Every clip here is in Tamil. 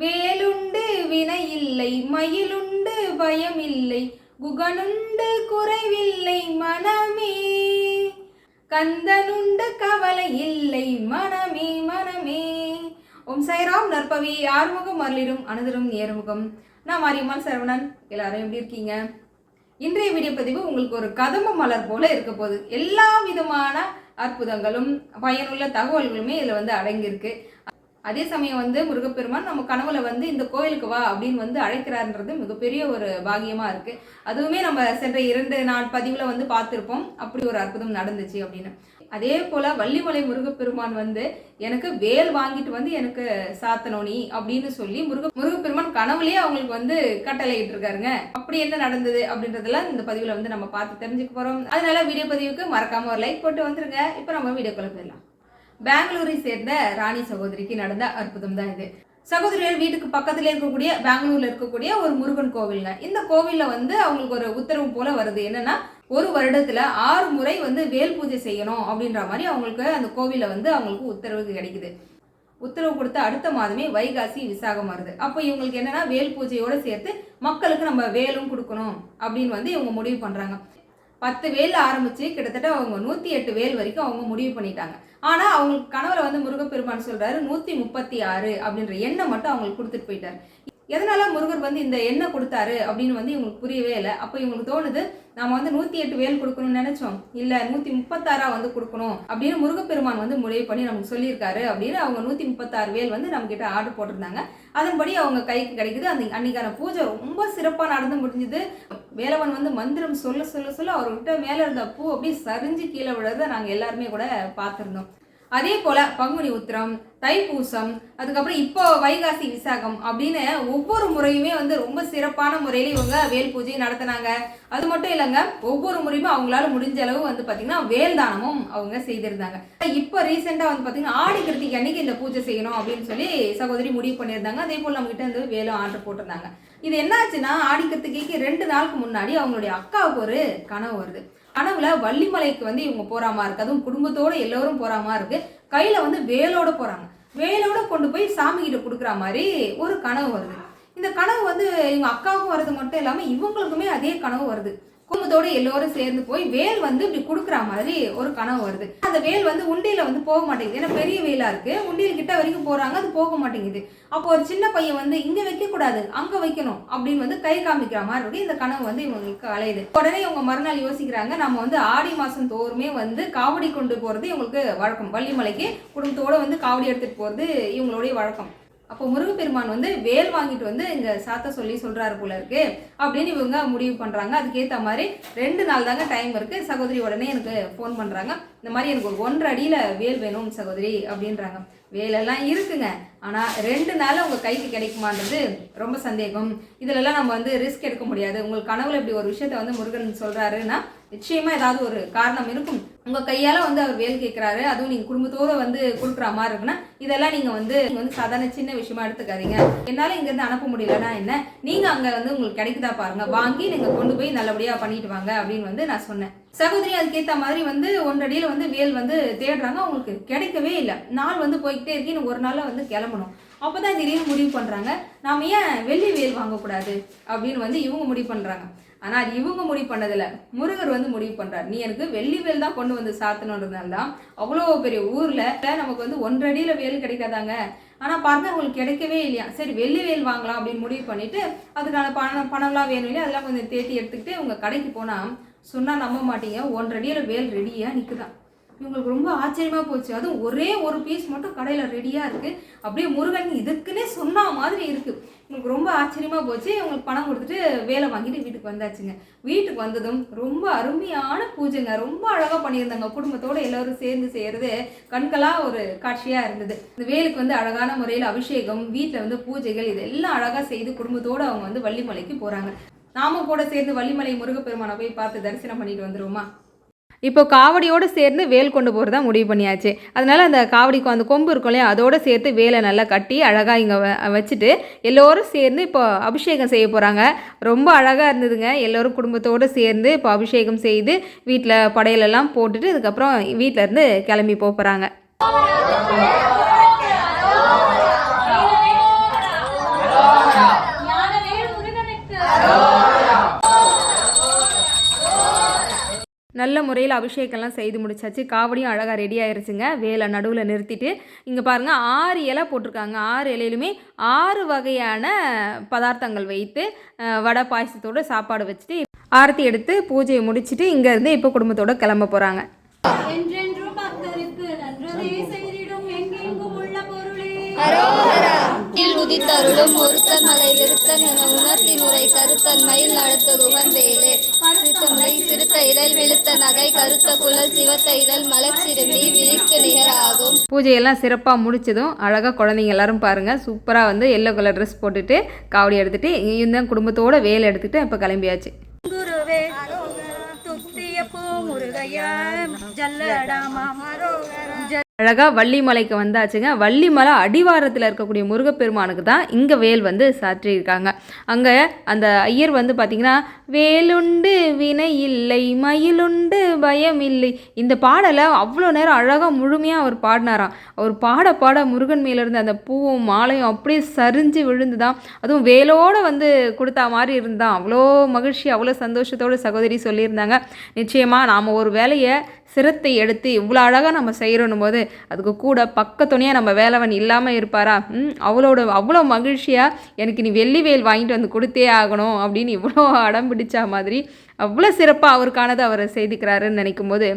வேலுண்டு வினை இல்லை மயிலுண்டு பயம் இல்லை குகனுண்டு குறைவில்லை மனமே. கந்தனுண்டு கவலை இல்லை மனமே மனமே. ஓம் சைராம் நற்பவி ஆறுமுகம் அருளிடும் அனுதிரும் நேர்முகம் நான் மாரியம்மாள் சரவணன். எல்லாரும் எப்படி இருக்கீங்க? இன்றைய வீடியோ பதிவு உங்களுக்கு ஒரு கதம்ப மலர் போல இருக்க போகுது. எல்லா விதமான அற்புதங்களும் பயனுள்ள தகவல்களுமே இதில் வந்து அடங்கியிருக்கு. அதே சமயம் வந்து முருகப்பெருமான் நம்ம கனவுல வந்து இந்த கோயிலுக்கு வா அப்படின்னு வந்து அழைக்கிறாருன்றது மிகப்பெரிய ஒரு பாகியமா இருக்கு. அதுவுமே நம்ம சென்ற இரண்டு நாள் பதிவுல வந்து பார்த்துருப்போம். அப்படி ஒரு அற்புதம் நடந்துச்சு அப்படின்னு. அதே போல வள்ளிமலை முருகப்பெருமான் வந்து எனக்கு வேல் வாங்கிட்டு வந்து எனக்கு சாத்தணும் நீ? அப்படின்னு சொல்லி முருக முருகப்பெருமான் கனவுலயே அவங்களுக்கு வந்து கட்டளையிட்டு இருக்காருங்க அப்படி என்ன நடந்தது அப்படின்றதெல்லாம் இந்த பதிவுல வந்து நம்ம பார்த்து தெரிஞ்சுக்க போறோம். அதனால வீடியோ பதிவுக்கு மறக்காம ஒரு லைக் போட்டு வந்துருங்க. இப்போ நம்ம வீடியோக்குள்ள போயிடலாம். பெங்களூரை சேர்ந்த ராணி சகோதரிக்கு நடந்த அற்புதம் தான் இது. சகோதரிகள் வீட்டுக்கு பக்கத்துல இருக்கக்கூடிய பெங்களூர்ல இருக்கக்கூடிய ஒரு முருகன் கோவில்ங்க. இந்த கோவில்ல வந்து அவங்களுக்கு ஒரு உத்தரவு போல வருது. என்னன்னா ஒரு வருடத்துல ஆறு முறை வந்து வேல் பூஜை செய்யணும் அப்படின்ற மாதிரி அவங்களுக்கு அந்த கோவில வந்து அவங்களுக்கு உத்தரவு கிடைக்குது. உத்தரவு கொடுத்த அடுத்த மாதமே வைகாசி விசாகம் வருது. அப்போ இவங்களுக்கு என்னன்னா வேல் பூஜையோட சேர்த்து மக்களுக்கு நம்ம வேலும் கொடுக்கணும் அப்படின்னு வந்து இவங்க முடிவு பண்றாங்க. பத்து வேல் ஆரம்பிச்சு கிட்டத்தட்ட அவங்க நூத்தி எட்டு வேல் வரைக்கும் அவங்க முடிவு பண்ணிட்டாங்க. ஆனா அவங்களுக்கு கனவுல வந்து முருகப்பெருமான் சொல்றாரு நூத்தி முப்பத்தி ஆறு அப்படின்ற எண்ணம் மட்டும் அவங்களுக்கு கொடுத்துட்டு போயிட்டாரு. எதனால முருகர் வந்து இந்த எண்ணெய் கொடுத்தாரு அப்படின்னு வந்து இவங்களுக்கு புரியவே இல்லை. அப்போ இவங்களுக்கு தோணுது நாம வந்து நூத்தி எட்டு வேல் கொடுக்கணும்னு நினைச்சோம். இல்ல நூத்தி முப்பத்தாறா வந்து கொடுக்கணும் அப்படின்னு முருகப்பெருமான் வந்து முடிவு பண்ணி நமக்கு சொல்லியிருக்காரு அப்படின்னு அவங்க நூத்தி முப்பத்தாறு வேல் வந்து நம்ம கிட்ட ஆர்டர் போட்டிருந்தாங்க. அதன்படி அவங்க கைக்கு கிடைக்குது. அந்த அன்னைக்கான பூஜை ரொம்ப சிறப்பா நடந்து முடிஞ்சது. வேலவன் வந்து மந்திரம் சொல்ல சொல்ல சொல்ல அவர்கிட்ட மேல இருந்த பூ அப்படியே சரிஞ்சு கீழே விழுறத நாங்க எல்லாருமே கூட பார்த்திருந்தோம். அதே போல பங்குனி உத்திரம் தைப்பூசம் அதுக்கப்புறம் இப்போ வைகாசி விசாகம் அப்படின்னு ஒவ்வொரு முறையுமே வந்து ரொம்ப சிறப்பான முறையில இவங்க வேல் பூஜை நடத்தினாங்க. அது மட்டும் இல்லைங்க ஒவ்வொரு முறையுமே அவங்களால முடிஞ்ச அளவு வந்து பாத்தீங்கன்னா வேல் தானமும் அவங்க செய்திருந்தாங்க. இப்போ ரீசெண்டா வந்து பாத்தீங்கன்னா ஆடி கிருத்திகை அன்னைக்கு இந்த பூஜை செய்யணும் அப்படின்னு சொல்லி சகோதரி முடிவு பண்ணியிருந்தாங்க. அதே போல் நம்ம கிட்ட வந்து வேலும் ஆர்டர் போட்டிருந்தாங்க. இது என்னாச்சுன்னா ஆடி கிருத்திகைக்கு ரெண்டு நாளுக்கு முன்னாடி அவங்களுடைய அக்காவுக்கு ஒரு கனவு வருது. கனவுல வள்ளிமலைக்கு வந்து இவங்க போறாமா இருக்கு. அதுவும் குடும்பத்தோட எல்லோரும் போறாமா இருக்கு. கையில வந்து வேலோட போறாங்க. வேலோட கொண்டு போய் சாமி கிட்ட கொடுக்குற மாதிரி ஒரு கனவு வருது. இந்த கனவு வந்து இவங்க அக்காவுக்கும் வருது மட்டும் இல்லாமல் இவங்களுக்குமே அதே கனவு வருது. குடும்பத்தோடு எல்லோரும் சேர்ந்து போய் வேல் வந்து இப்படி கொடுக்குற மாதிரி ஒரு கனவு வருது. அந்த வேல் வந்து உண்டியில வந்து போக மாட்டேங்குது. ஏன்னா பெரிய வேலா இருக்கு. உண்டியல் கிட்ட வரைக்கும் போறாங்க. அது போக மாட்டேங்குது. அப்போ ஒரு சின்ன பையன் வந்து இங்க வைக்க கூடாது. அங்க வைக்கணும். அப்படின்னு வந்து கை காமிக்கிற மாதிரி இருக்கு இந்த கனவு வந்து இவங்களுக்கு அலையுது. உடனே இவங்க மறுநாள் யோசிக்கிறாங்க நம்ம வந்து ஆடி மாசம் தோறுமே வந்து காவடி கொண்டு போறது இவங்களுக்கு வழக்கம். வள்ளிமலைக்கு குடும்பத்தோட வந்து காவடி எடுத்துட்டு போறது இவங்களுடைய வழக்கம். அப்போ முருகப்பெருமான் வந்து வேல் வாங்கிட்டு வந்து இங்க சாத்த சொல்லி சொல்றாரு போல இருக்கு அப்படின்னு இவங்க முடிவு பண்றாங்க. அதுக்கேத்த மாதிரி ரெண்டு நாள் தாங்க டைம் இருக்கு. சகோதரி உடனே எனக்கு ஃபோன் பண்றாங்க. இந்த மாதிரி எனக்கு ஒரு ஒன்றரை அடியில வேல் வேணும் சகோதரி அப்படின்றாங்க. வேலெல்லாம் இருக்குங்க. ஆனால் ரெண்டு நாள் உங்க கைக்கு கிடைக்குமான்றது ரொம்ப சந்தேகம். இதுலலாம் நம்ம வந்து ரிஸ்க் எடுக்க முடியாது. உங்களுக்கு கனவுல இப்படி ஒரு விஷயத்த வந்து முருகன் சொல்றாருன்னா நிச்சயமா ஏதாவது ஒரு காரணம் இருக்கும். உங்கள் கையால் வந்து அவர் வேல் கேட்குறாரு அதுவும் நீங்கள் குடும்பத்தோடு வந்து கொடுக்குற மாதிரி இருக்குன்னா இதெல்லாம் நீங்கள் வந்து நீங்கள் வந்து சாதாரண சின்ன விஷயமா எடுத்துக்காதீங்க. என்னால் இங்கேருந்து அனுப்ப முடியலன்னா என்ன? நீங்கள் அங்கே வந்து உங்களுக்கு கிடைக்குதா பாருங்கள் வாங்கி நீங்கள் கொண்டு போய் நல்லபடியாக பண்ணிட்டு வாங்க அப்படின்னு வந்து நான் சொன்னேன். சகோதரி அதுக்கேற்ற மாதிரி வந்து ஒன்றடியில் வந்து வேல் வந்து தேடுறாங்க. அவங்களுக்கு கிடைக்கவே இல்லை. நாள் வந்து போய்கிட்டே இருக்கு. இன்னும் ஒரு நாளில் வந்து கிளம்பணும். அப்போ தான் திடீர்னு முடிவு பண்ணுறாங்க நாம் ஏன் வெள்ளி வேல் வாங்கக்கூடாது அப்படின்னு வந்து இவங்க முடிவு பண்ணுறாங்க ஆனால் அது இவங்க முடிவு பண்ணதில்ல. முருகர் வந்து முடிவு பண்ணுறார் நீ எனக்கு வெள்ளி வேல் தான் கொண்டு வந்து சாத்தணுன்றதுனால தான் அவ்வளோ பெரிய ஊரில் நமக்கு வந்து ஒன்றடியில் வேல் கிடைக்காதாங்க. ஆனால் பாருங்க உங்களுக்கு கிடைக்கவே இல்லையா? சரி வெள்ளி வேல் வாங்கலாம் அப்படின்னு முடிவு பண்ணிட்டு அதுக்கான பணம் பணம்லாம் வேணும் இல்லையா? அதெல்லாம் கொஞ்சம் தேத்தி எடுத்துக்கிட்டு அவங்க கடைக்கு போனால் சொன்னால் நம்ப மாட்டீங்க. ஒன்றடியில் வேல் ரெடியாக நிற்குதான் இவங்களுக்கு ரொம்ப ஆச்சரியமாக போச்சு. அதுவும் ஒரே ஒரு பீஸ் மட்டும் கடையில் ரெடியாக இருக்குது அப்படியே முருகன் இதுக்குன்னே சொன்ன மாதிரி இருக்குது இவங்களுக்கு ரொம்ப ஆச்சரியமாக போச்சு. இவங்களுக்கு பணம் கொடுத்துட்டு வேலை வாங்கிட்டு வீட்டுக்கு வந்தாச்சுங்க. வீட்டுக்கு வந்ததும் ரொம்ப அருமையான பூஜைங்க. ரொம்ப அழகாக பண்ணியிருந்தாங்க. குடும்பத்தோடு எல்லோரும் சேர்ந்து செய்கிறது கண்களாக ஒரு காட்சியாக இருந்தது. இந்த வேலுக்கு வந்து அழகான முறையில் அபிஷேகம் வீட்டில் வந்து பூஜைகள் இதெல்லாம் அழகாக செய்து குடும்பத்தோடு அவங்க வந்து வள்ளிமலைக்கு போகிறாங்க நாம கூட சேர்ந்து வள்ளிமலை முருகப்பெருமானை போய் பார்த்து தரிசனம் பண்ணிட்டு வந்துருவோமா? இப்போ காவடியோடு சேர்ந்து வேல் கொண்டு போகிறதா முடிவு பண்ணியாச்சு. அதனால் அந்த காவடிக்கு அந்த கொம்பு இருக்கும் இல்லையா அதோடு சேர்த்து வேலை நல்லா கட்டி அழகாக இங்கே வச்சுட்டு எல்லோரும் சேர்ந்து இப்போ அபிஷேகம் செய்ய போகிறாங்க ரொம்ப அழகாக இருந்ததுங்க. எல்லோரும் குடும்பத்தோடு சேர்ந்து இப்போ அபிஷேகம் செய்து வீட்டில் படையலெல்லாம் போட்டுட்டு அதுக்கப்புறம் வீட்டில் இருந்து கிளம்பி போகிறாங்க நல்ல முறையில் அபிஷேகம்லாம் செய்து முடிச்சாச்சு. காவடியும் அழகாக ரெடி ஆயிருச்சுங்க. வேலை நடுவில் நிறுத்திட்டு இங்கே பாருங்கள் ஆறு இலை போட்டிருக்காங்க. ஆறு இலையிலுமே ஆறு வகையான பதார்த்தங்கள் வைத்து வடை பாயசத்தோடு சாப்பாடு வச்சுட்டு ஆரத்தி எடுத்து பூஜையை முடிச்சுட்டு இங்கேருந்து இப்போ குடும்பத்தோடு கிளம்ப போகிறாங்க என்றென்றும் பக்தருக்கு நன்றதை செய்திடும். எங்கெங்கும் உள்ள பொருளே. உதித்தருளும் ஒருத்தன் மலை விருத்தன் என உணர்த்தின் உரை கருத்தன் மயில் நடத்த உகந்தேலே. சிறுத்தமை சிறுத்த இதழ் விழுத்த நகை கருத்த குழல் சிவத்த இதழ் மலச்சிறுமி விழிக்கு நிகராகும். பூஜையெல்லாம் சிறப்பாக முடிச்சதும் அழகாக குழந்தைங்க எல்லாரும் பாருங்கள் சூப்பராக வந்து எல்லோ கலர் ட்ரெஸ் போட்டுட்டு காவடி எடுத்துகிட்டு இங்கேயும் தான் குடும்பத்தோட வேலை எடுத்துகிட்டு இப்போ கிளம்பியாச்சு. குருவே பூ முருகையா ஜல்லடாமா அழகாக வள்ளிமலைக்கு வந்தாச்சுங்க. வள்ளிமலை அடிவாரத்தில் இருக்கக்கூடிய முருகப்பெருமானுக்கு தான் இங்கே வேல் வந்து சாற்றியிருக்காங்க. அங்கே அந்த ஐயர் வந்து பார்த்திங்கன்னா வேலுண்டு வினை இல்லை மயிலுண்டு பயம் இல்லை இந்த பாடலை அவ்வளோ நேரம் அழகாக முழுமையாக அவர் பாடினாராம். அவர் பாட பாட முருகன் மேலேருந்து அந்த பூவும் மாலையும் அப்படியே சரிஞ்சு விழுந்துதான். அதுவும் வேலோடு வந்து கொடுத்தா மாதிரி இருந்தான். அவ்வளோ மகிழ்ச்சி அவ்வளோ சந்தோஷத்தோடு சகோதரி சொல்லியிருந்தாங்க. நிச்சயமாக நாம் ஒரு வேலையை சிரத்தை எடுத்து இவ்வளோ அழகாக நம்ம செய்கிறோன்னும் போது அதுக்கு கூட பக்கத்துணையாக நம்ம வேலவன் இல்லாமல் இருப்பாரா? ம் அவ்வளோட அவ்வளோ மகிழ்ச்சியாக எனக்கு நீ வெள்ளி வேல் வாங்கிட்டு வந்து கொடுத்தே ஆகணும் அப்படின்னு இவ்வளோ அடம் பிடிச்சா மாதிரி அவ்வளோ சிறப்பாக அவருக்கானதை அவர் செய்துக்கிறாருன்னு நினைக்கும் போது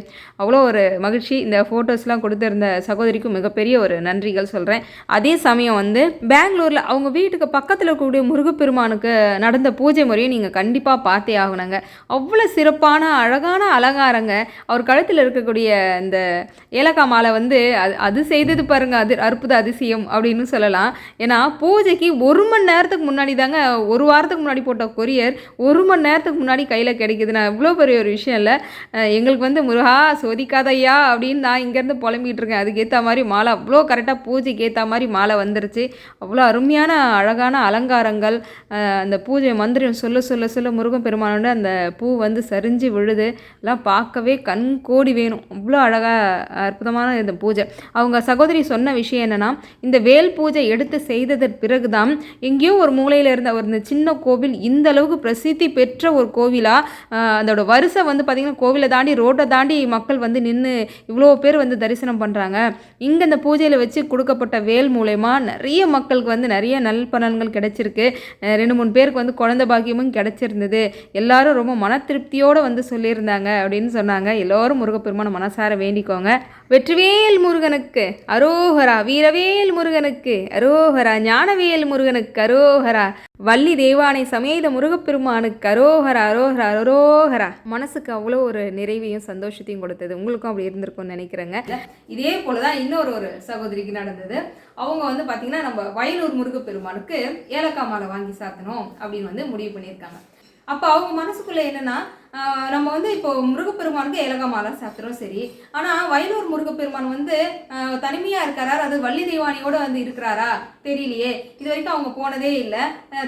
அவ்வளோ ஒரு மகிழ்ச்சி. இந்த ஃபோட்டோஸ்லாம் கொடுத்துருந்த சகோதரிக்கும் மிகப்பெரிய ஒரு நன்றிகள் சொல்கிறேன் அதே சமயம் வந்து பெங்களூரில் அவங்க வீட்டுக்கு பக்கத்தில் இருக்கக்கூடிய முருகப்பெருமானுக்கு நடந்த பூஜை முறையை நீங்கள் கண்டிப்பாக பார்த்தே ஆகணுங்க. அவ்வளோ சிறப்பான அழகான அலங்காரங்க. அவர் கழுத்தில் இருக்கக்கூடிய இந்த ஏலக்காய் மாலை வந்து அது அது செய்தது பாருங்கள் அது அற்புத அதிசயம் அப்படின்னு சொல்லலாம். ஏன்னா பூஜைக்கு ஒரு மணி நேரத்துக்கு முன்னாடி தாங்க ஒரு வாரத்துக்கு முன்னாடி போட்ட கொரியர் ஒரு மணி நேரத்துக்கு முன்னாடி கையில் கிடைக்கும் கிடைக்குது. நான் இவ்வளோ பெரிய ஒரு விஷயம் இல்லை. எங்களுக்கு வந்து முருகா சோதிக்காதையா அப்படின்னு நான் இங்கேருந்து புலம்பிகிட்டு இருக்கேன். அதுக்கேற்ற மாதிரி மாலை அவ்வளோ கரெக்டாக பூஜைக்கு ஏற்ற மாதிரி மாலை வந்துருச்சு. அவ்வளோ அருமையான அழகான அலங்காரங்கள் அந்த பூஜை மந்திரம் சொல்ல சொல்ல சொல்ல முருகன் பெருமானோட அந்த பூ வந்து சரிஞ்சு விழுது. எல்லாம் பார்க்கவே கண் கோடி வேணும். அவ்வளோ அழகாக அற்புதமான இந்த பூஜை. அவங்க சகோதரி சொன்ன விஷயம் என்னென்னா இந்த வேல் பூஜை எடுத்து செய்ததற்கு பிறகு தான் எங்கேயோ ஒரு மூலையில் இருந்த ஒரு இந்த சின்ன கோவில் இந்த அளவுக்கு பிரசித்தி பெற்ற ஒரு கோவிலாக அதோட வரிசை வந்து பார்த்திங்கன்னா கோவிலை தாண்டி ரோட்டை தாண்டி மக்கள் வந்து நின்று இவ்வளோ பேர் வந்து தரிசனம் பண்ணுறாங்க இங்கே இந்த பூஜையில் வச்சு கொடுக்கப்பட்ட வேல் மூலயமா நிறைய மக்களுக்கு வந்து நிறைய நல்பலன்கள் கிடைச்சிருக்கு. ரெண்டு மூணு பேருக்கு வந்து குழந்தை பாக்கியமும் கிடைச்சிருந்தது. எல்லாரும் ரொம்ப மன திருப்தியோடு வந்து சொல்லியிருந்தாங்க அப்படின்னு சொன்னாங்க. எல்லோரும் முருகப்பெருமான மனசார வேண்டிக்கோங்க. வெற்றிவேல் முருகனுக்கு அரோகரா வீரவேல் முருகனுக்கு அரோகரா ஞானவேல் முருகனுக்கு அரோகரா. வள்ளி தேவானை சமேத முருகப்பெருமானுக்கு அரோகரா அரோகரா அரோகரா. மனசுக்கு அவ்வளோ ஒரு நிறைவையும் சந்தோஷத்தையும் கொடுத்தது. உங்களுக்கும் அப்படி இருந்திருக்கும்னு நினைக்கிறேங்க. இதே போல தான் இன்னொரு ஒரு சகோதரிக்கு நடந்தது. அவங்க வந்து பார்த்தீங்கன்னா நம்ம வயலூர் முருகப்பெருமானுக்கு ஏலக்காய் மாலை வாங்கி சாத்தணும் அப்படின்னு வந்து முடிவு பண்ணியிருக்காங்க. அப்போ அவங்க மனசுக்குள்ளே என்னென்னா நம்ம வந்து இப்போ முருகப்பெருமானுக்கு ஏலக்காய் மாலை சாப்பிட்றோம் சரி. ஆனால் வயலூர் முருகப்பெருமான் வந்து தனிமையாக இருக்காரா? அது வள்ளி தெய்வானியோட வந்து இருக்கிறாரா? தெரியலையே. இது வரைக்கும் அவங்க போனதே இல்லை.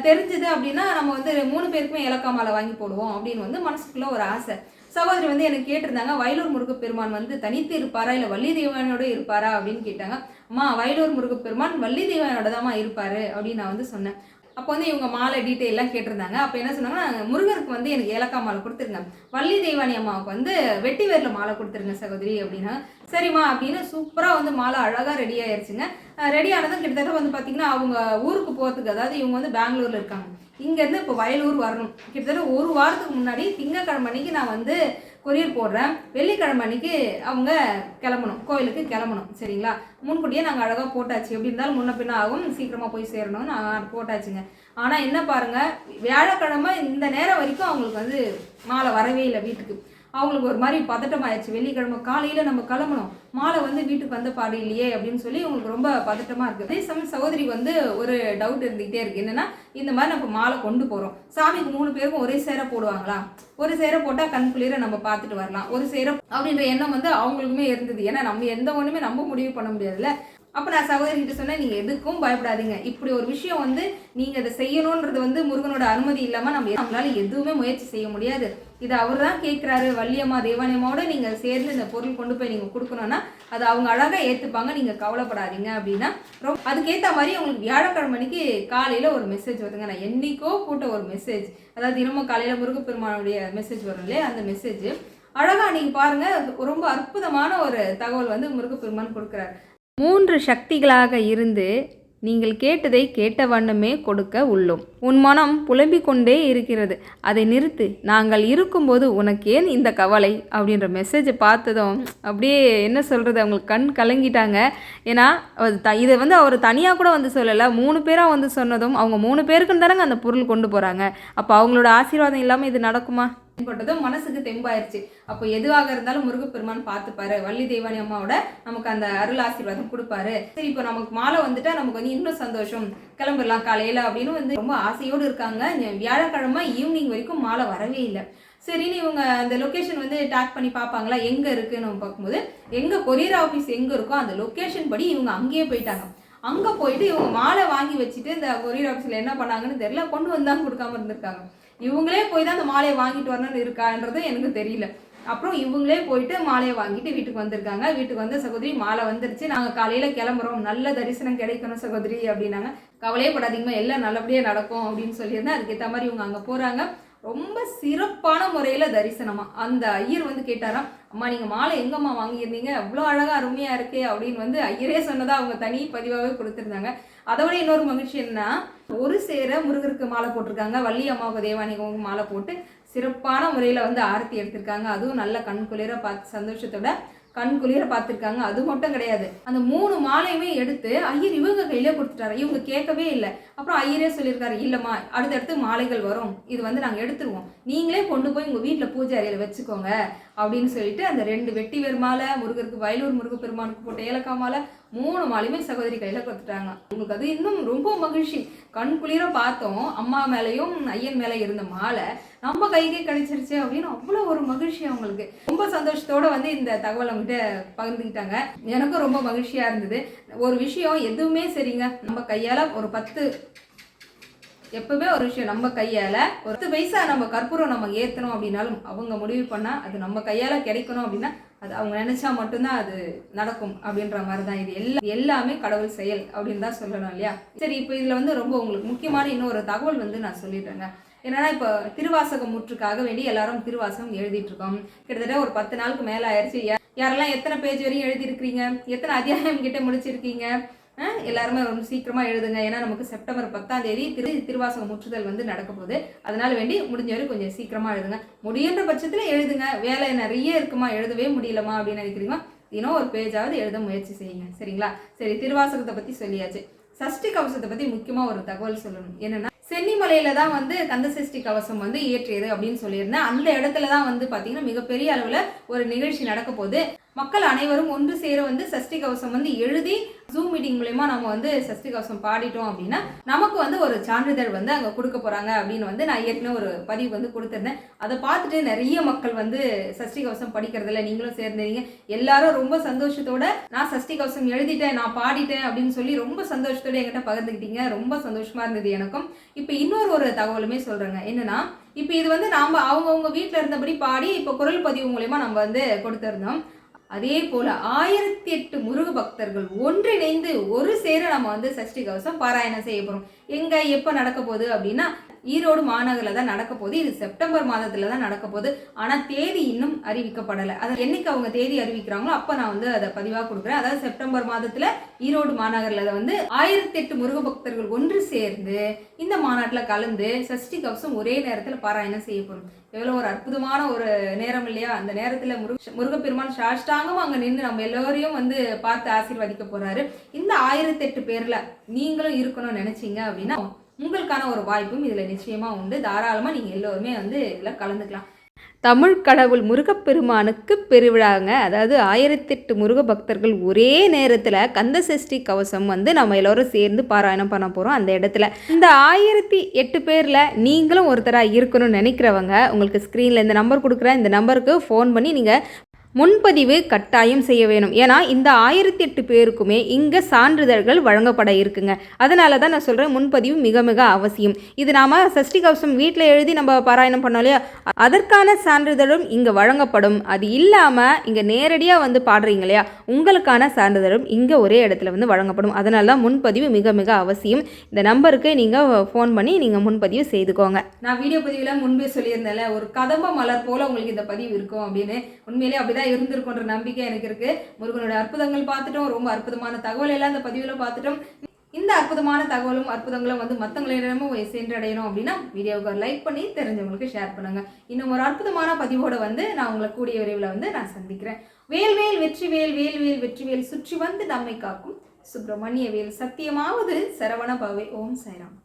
தெரிஞ்சது அப்படின்னா நம்ம வந்து மூணு பேருக்குமே ஏலக்கா மாலை வாங்கி போடுவோம் அப்படின்னு வந்து மனசுக்குள்ளே ஒரு ஆசை. சகோதரி வந்து எனக்கு கேட்டிருந்தாங்க வயலூர் முருகப்பெருமான் வந்து தனித்து இருப்பாரா? இல்லை வள்ளி தெய்வானோட இருப்பாரா? அப்படின்னு கேட்டாங்க. அம்மா வயலூர் முருகப்பெருமான் வள்ளி தெய்வானோட தாம்மா இருப்பாரு. அப்படின்னு நான் வந்து சொன்னேன். அப்போ வந்து இவங்க மாலை டீட்டெயிலாக கேட்டிருந்தாங்க. அப்போ என்ன சொன்னாங்கன்னா முருகருக்கு வந்து எனக்கு ஏலக்காய் மாலை கொடுத்துருங்க. வள்ளி தெய்வானி அம்மாவுக்கு வந்து வெட்டி வேரில் மாலை கொடுத்துருங்க சகோதரி அப்படின்னா. சரிம்மா அப்படின்னு சூப்பராக வந்து மாலை அழகாக ரெடி ஆயிடுச்சுங்க ரெடி ஆனதும் கிட்டத்தட்ட வந்து பார்த்திங்கன்னா அவங்க ஊருக்கு போகிறதுக்கு அதாவது இவங்க வந்து பெங்களூரில் இருக்காங்க. இங்கேருந்து இப்போ வயலூர் வரணும். கிட்டத்தட்ட ஒரு வாரத்துக்கு முன்னாடி திங்கக்கிழமை அன்னைக்கு நான் வந்து கொரியர் போடுறேன். வெள்ளிக்கிழமை அன்னைக்கு அவங்க கிளம்பணும். கோயிலுக்கு கிளம்பணும். சரிங்களா? முன்கூட்டியே நாங்கள் அழகாக போட்டாச்சு. எப்படி இருந்தாலும் முன்ன பின்ன ஆகும். சீக்கிரமாக போய் சேரணும் நான் போட்டாச்சுங்க. ஆனால் என்ன பாருங்க வியாழக்கிழமை இந்த நேரம் வரைக்கும் அவங்களுக்கு வந்து மாலை வரவே இல்லை வீட்டுக்கு. அவங்களுக்கு ஒரு மாதிரி பதட்டமாயிடுச்சு வெள்ளிக்கிழமை காலையில் நம்ம கிளம்பணும். மாலை வந்து வீட்டுக்கு வந்த பாடு இல்லையே அப்படின்னு சொல்லி உங்களுக்கு ரொம்ப பதட்டமாக இருக்குது அதே சமயம் சகோதரிக்கு வந்து ஒரு டவுட் இருந்துகிட்டே இருக்குது என்னன்னா இந்த மாதிரி நம்ம மாலை கொண்டு போகிறோம் சாமிக்கு மூணு பேருக்கும் ஒரே சேர போடுவாங்களா? ஒரு சேரை போட்டால் கண் குளிர நம்ம பார்த்துட்டு வரலாம். ஒரு சேர அப்படின்ற எண்ணம் வந்து அவங்களுக்குமே இருந்தது. ஏன்னா நம்ம எந்த ஒன்றுமே நம்ம முடிவு பண்ண முடியாதுல்ல. அப்போ நான் சகோதரிகிட்ட சொன்னேன் நீங்கள் எதுக்கும் பயப்படாதீங்க. இப்படி ஒரு விஷயம் வந்து நீங்கள் அதை செய்யணுன்றது வந்து முருகனோட அனுமதி இல்லாமல் நம்ம நம்மளால எதுவுமே முயற்சி செய்ய முடியாது. இது அவர் தான் கேட்குறாரு வள்ளியம்மா தேவானியம்மாவோட நீங்கள் சேர்ந்து இந்த பொருள் கொண்டு போய் நீங்கள் கொடுக்கணும்னா அது அவங்க அழகாக ஏற்றுப்பாங்க நீங்கள் கவலைப்படாதீங்க அப்படின்னா ரொம்ப அதுக்கேற்ற மாதிரி உங்களுக்கு வியாழக்கிழமை அன்னைக்கு காலையில் ஒரு மெசேஜ் வருதுங்க. நான் என்னைக்கோ போட்ட ஒரு மெசேஜ் அதாவது தினமும் காலையில் முருகப்பெருமானுடைய மெசேஜ் வரும் இல்லையா? அந்த மெசேஜ் அழகா நீங்கள் பாருங்க. ரொம்ப அற்புதமான ஒரு தகவல் வந்து முருகப்பெருமான் கொடுக்குறாரு. மூன்று சக்திகளாக இருந்து நீங்கள் கேட்டதை கேட்ட வண்ணமே கொடுக்க உள்ளோம். உன் மனம் புலம்பிக் கொண்டே இருக்கிறது. அதை நிறுத்து. நாங்கள் இருக்கும்போது உனக்கு ஏன் இந்த கவலை? அப்படின்ற மெசேஜை பார்த்ததும் அப்படியே என்ன சொல்கிறது அவங்களுக்கு கண் கலங்கிட்டாங்க. ஏன்னா த இதை வந்து அவர் தனியாக கூட வந்து சொல்லலை. மூணு பேராக வந்து சொன்னதும் அவங்க மூணு பேருக்குன்னு தானங்க அந்த பொருள் கொண்டு போகிறாங்க அப்போ அவங்களோட ஆசீர்வாதம் இல்லாமல் இது நடக்குமா? பட்டதும் மனசுக்கு தெம்பாயிருச்சு. அப்போ எதுவாக இருந்தாலும் முருகப்பெருமான் பார்த்துப்பாரு. வள்ளி தெய்வானி அம்மாவோட நமக்கு அந்த அருள் ஆசீர்வாதம் கொடுப்பாரு. சரி இப்போ நமக்கு மாலை வந்துட்டா நமக்கு வந்து இன்னும் சந்தோஷம். கிளம்பிடலாம் காலையில அப்படின்னு வந்து ரொம்ப ஆசையோடு இருக்காங்க. வியாழக்கிழமை ஈவினிங் வரைக்கும் மாலை வரவே இல்லை. சரின்னு இவங்க அந்த லொக்கேஷன் வந்து டேக் பண்ணி பார்ப்பாங்களா? எங்கே இருக்குன்னு பார்க்கும்போது எங்கே கொரியர் ஆஃபீஸ் எங்கே இருக்கோ அந்த லொக்கேஷன் படி இவங்க அங்கேயே போயிட்டாங்க. அங்கே போயிட்டு இவங்க மாலை வாங்கி வச்சுட்டு இந்த கொரியர் ஆஃபீஸில் என்ன பண்ணாங்கன்னு தெரியல கொண்டு வந்தாங்க கொடுக்காம இருந்திருக்காங்க. இவங்களே போய் தான் அந்த மாலையை வாங்கிட்டு வரணும்னு இருக்கான்றது எனக்கு தெரியல. அப்புறம் இவங்களே போயிட்டு மாலையை வாங்கிட்டு வீட்டுக்கு வந்திருக்காங்க. வீட்டுக்கு வந்து சகோதரி மாலை வந்துருச்சு. நாங்கள் காலையில் கிளம்புறோம். நல்ல தரிசனம் கிடைக்கணும் சகோதரி அப்படின்னாங்க. கவலையே படாதீங்க எல்லாம் நல்லபடியாக நடக்கும் அப்படின்னு சொல்லியிருந்தேன். அதுக்கேற்ற மாதிரி இவங்க அங்கே போகிறாங்க ரொம்ப சிறப்பான முறையில் தரிசனமாக அந்த ஐயர் வந்து கேட்டாராம் அம்மா நீங்கள் மாலை எங்கம்மா வாங்கியிருந்தீங்க? அவ்வளோ அழகாக அருமையாக இருக்கே அப்படின்னு வந்து ஐயரே சொன்னதாக அவங்க தனி பதிவாகவே கொடுத்துருந்தாங்க. அதை விட இன்னொரு மகிழ்ச்சி என்னன்னா ஒரு சேர முருகருக்கு மாலை போட்டிருக்காங்க. வள்ளி அம்மாவுக்கு தேவானிக்கு மாலை போட்டு சிறப்பான முறையில் வந்து ஆரத்தி எடுத்திருக்காங்க. அதுவும் நல்ல கண் குளிர பார்த்து சந்தோஷத்தோட கண் குளிர பார்த்துருக்காங்க. அது மட்டும் கிடையாது. அந்த மூணு மாலையுமே எடுத்து ஐயர் இவங்க கையிலே கொடுத்துட்டாரு. இவங்க கேட்கவே இல்லை. அப்புறம் ஐயரே சொல்லியிருக்காரு இல்லைம்மா அடுத்தடுத்து மாலைகள் வரும். இது வந்து நாங்கள் எடுத்துருவோம். நீங்களே கொண்டு போய் உங்கள் வீட்டில் பூஜை அறையில் வச்சுக்கோங்க. அப்படின்னு சொல்லிட்டு அந்த ரெண்டு வெட்டி பெருமாலை மாலை முருகருக்கு வயலூர் முருகப்பெருமானுக்கு போட்ட ஏலக்காய் மாலை மூணு மாலையுமே சகோதரி கையில் கொடுத்துட்டாங்க. உங்களுக்கு அது இன்னும் ரொம்ப மகிழ்ச்சி. கண் குளிர பார்த்தோம். அம்மா மேலேயும் ஐயன் மேலே இருந்த மாலை நம்ம கைக்கே கிடைச்சிருச்சு அப்படின்னு அவ்வளோ ஒரு மகிழ்ச்சி அவங்களுக்கு. ரொம்ப சந்தோஷத்தோடு வந்து இந்த தகவல் அவங்ககிட்ட பகிர்ந்துக்கிட்டாங்க. எனக்கும் ரொம்ப மகிழ்ச்சியாக இருந்தது. ஒரு விஷயம் எதுவுமே சரிங்க. நம்ம கையால் ஒரு பத்து எப்பவுமே ஒரு விஷயம் நம்ம கையால ஒரு பத்து பைசா நம்ம கற்பூரம் நம்ம ஏற்றணும் அப்படின்னாலும் அவங்க முடிவு பண்ணால் அது நம்ம கையால் கிடைக்கணும் அப்படின்னா அது அவங்க நினைச்சா மட்டும்தான் அது நடக்கும் அப்படின்ற மாதிரி தான் இது எல்லா எல்லாமே கடவுள் செயல் அப்படின்னு தான் சொல்லணும் இல்லையா? சரி இப்போ இதில் வந்து ரொம்ப உங்களுக்கு முக்கியமான இன்னொரு தகவல் வந்து நான் சொல்லிடுறேங்க. என்னன்னா இப்போ திருவாசகம் முற்றுக்காக வேண்டி எல்லாரும் திருவாசகம் எழுதிட்டு இருக்கோம். கிட்டத்தட்ட ஒரு பத்து நாளுக்கு மேலே ஆயிடுச்சு. யாரெல்லாம் எத்தனை பேஜ் வரையும் எழுதியிருக்கிறீங்க? எத்தனை அத்தியாயம் கிட்ட முடிச்சிருக்கீங்க? எல்லாருமே ரொம்ப சீக்கிரமா எழுதுங்க. ஏன்னா நமக்கு செப்டம்பர் பத்தாம் தேதி திரு திருவாசக முற்றுதல் வந்து நடக்க போகுது. அதனால வேண்டி முடிஞ்ச வரை கொஞ்சம் சீக்கிரமா எழுதுங்க. முடியுன்ற பட்சத்துல எழுதுங்க. வேலை நிறைய இருக்குமா? எழுதவே முடியலமா? அப்படின்னு நினைக்கிறீங்களா? தினம் ஒரு பேஜாவது எழுத முயற்சி செய்யுங்க. சரிங்களா? சரி திருவாசகத்தை பத்தி சொல்லியாச்சு. சஷ்டி கவசத்தை பத்தி முக்கியமா ஒரு தகவல் சொல்லணும். என்னன்னா சென்னிமலையில தான் வந்து கந்த சஷ்டி கவசம் வந்து இயற்றியது அப்படின்னு சொல்லியிருந்தேன். அந்த இடத்துல தான் வந்து பார்த்தீங்கன்னா மிகப்பெரிய அளவில் ஒரு நிகழ்ச்சி நடக்க போகுது. மக்கள் அனைவரும் ஒன்று சேர வந்து சஷ்டி கவசம் வந்து எழுதி ஜூம் மீட்டிங் மூலயமா நம்ம வந்து சஷ்டி கவசம் பாடிட்டோம் அப்படின்னா நமக்கு வந்து ஒரு சான்றிதழ் வந்து அங்கே கொடுக்க போகிறாங்க அப்படின்னு வந்து நான் ஏற்கனவே ஒரு பதிவு வந்து கொடுத்துருந்தேன். அதை பார்த்துட்டு நிறைய மக்கள் வந்து சஷ்டி கவசம் படிக்கிறதுல நீங்களும் சேர்ந்தீங்க. எல்லாரும் ரொம்ப சந்தோஷத்தோட நான் சஷ்டி கவசம் எழுதிட்டேன் நான் பாடிட்டேன் அப்படின்னு சொல்லி ரொம்ப சந்தோஷத்தோட என்கிட்ட பகிர்ந்துக்கிட்டீங்க. ரொம்ப சந்தோஷமா இருந்தது எனக்கும். இப்போ இன்னொரு ஒரு தகவலுமே சொல்கிறேங்க என்னன்னா இப்போ இது வந்து நாம் அவங்கவுங்க வீட்டில் இருந்தபடி பாடி இப்போ குரல் பதிவு மூலயமா நம்ம வந்து கொடுத்துருந்தோம். அதே போல் ஆயிரத்தி எட்டு முருக பக்தர்கள் ஒன்றிணைந்து ஒரு சேர நம்ம வந்து சஷ்டி கவசம் பாராயணம் செய்ய போகிறோம் எங்கே எப்போ நடக்க போகுது அப்படின்னா ஈரோடு மாநகரில் தான் நடக்க போகுது. இது செப்டம்பர் மாதத்தில் தான் நடக்க போகுது. ஆனா தேதி இன்னும் அறிவிக்கப்படலை. அது என்னைக்கு அவங்க தேதி அறிவிக்கிறாங்களோ அப்போ நான் வந்து அதை பதிவாக கொடுக்குறேன். அதாவது செப்டம்பர் மாதத்துல ஈரோடு மாநகரில் வந்து ஆயிரத்தி எட்டு முருக பக்தர்கள் ஒன்று சேர்ந்து இந்த மாநாட்டில் கலந்து சஷ்டி கவசம் ஒரே நேரத்தில் பாராயணம் செய்யப்படும் எவ்வளோ ஒரு அற்புதமான ஒரு நேரம் இல்லையா? அந்த நேரத்தில் முருக முருகப்பெருமான் சாஷ்டாங்கம் அங்கே நின்று நம்ம எல்லோரையும் வந்து பார்த்து ஆசீர்வதிக்க போறாரு. இந்த ஆயிரத்தெட்டு பேர்ல நீங்களும் இருக்கணும்னு நினைச்சீங்க அப்படின்னா உங்களுக்கான ஒரு வாய்ப்பும் இதில் நிச்சயமாக உண்டு. தாராளமாக நீங்கள் எல்லோருமே வந்து இதில் கலந்துக்கலாம். தமிழ் கடவுள் முருகப்பெருமானுக்கு பெருவிழாங்க. அதாவது ஆயிரத்தெட்டு முருக பக்தர்கள் ஒரே நேரத்தில் கந்த சஷ்டி கவசம் வந்து நம்ம எல்லோரும் சேர்ந்து பாராயணம் பண்ண போகிறோம் அந்த இடத்துல. இந்த ஆயிரத்தி எட்டு பேரில் நீங்களும் ஒருத்தராக இருக்கணும்னு நினைக்கிறவங்க உங்களுக்கு ஸ்க்ரீனில் இந்த நம்பர் கொடுக்குறேன். இந்த நம்பருக்கு ஃபோன் பண்ணி நீங்கள் முன்பதிவு கட்டாயம் செய்ய வேணும். ஏன்னா இந்த ஆயிரத்தி எட்டு பேருக்குமே இங்கே சான்றிதழ்கள் வழங்கப்பட இருக்குங்க. அதனால தான் நான் சொல்கிறேன் முன்பதிவு மிக மிக அவசியம். இது நாம் சஷ்டி கவசம் வீட்டில் எழுதி நம்ம பாராயணம் பண்ணோம் இல்லையா? அதற்கான சான்றிதழும் இங்கே வழங்கப்படும். அது இல்லாமல் இங்கே நேரடியாக வந்து பாடுறீங்க இல்லையா? உங்களுக்கான சான்றிதழும் இங்கே ஒரே இடத்துல வந்து வழங்கப்படும். அதனால தான் முன்பதிவு மிக மிக அவசியம். இந்த நம்பருக்கு நீங்கள் ஃபோன் பண்ணி நீங்கள் முன்பதிவு செய்துக்கோங்க. நான் வீடியோ பதிவில் முன்பே சொல்லியிருந்தேன்ல ஒரு கதம்ப மலர் போல் உங்களுக்கு இந்த பதிவு இருக்கும் அப்படின்னு. உண்மையிலே அப்படிதான் இருந்திருக்குன்ற நம்பிக்கை எனக்கு இருக்கு. முருகனோட அற்புதங்கள் பார்த்துட்டோம். ரொம்ப அற்புதமான தகவல் எல்லாம் அந்த பதிவில் பார்த்துட்டோம். இந்த அற்புதமான தகவலும் அற்புதங்களும் வந்து மற்றவங்களிடமும் சென்றடையணும் அப்படின்னா வீடியோவுக்கு ஒரு லைக் பண்ணி தெரிஞ்சவங்களுக்கு ஷேர் பண்ணுங்க. இன்னும் ஒரு அற்புதமான பதிவோட வந்து நான் உங்களை கூடிய விரைவில் வந்து நான் சந்திக்கிறேன். வேல்வேல் வெற்றிவேல் வேல்வேல் வெற்றிவேல் சுற்றி வந்து நம்மை காக்கும் சுப்பிரமணிய வேல். சத்தியமாவது சரவண பவே. ஓம் சாய்ராம்.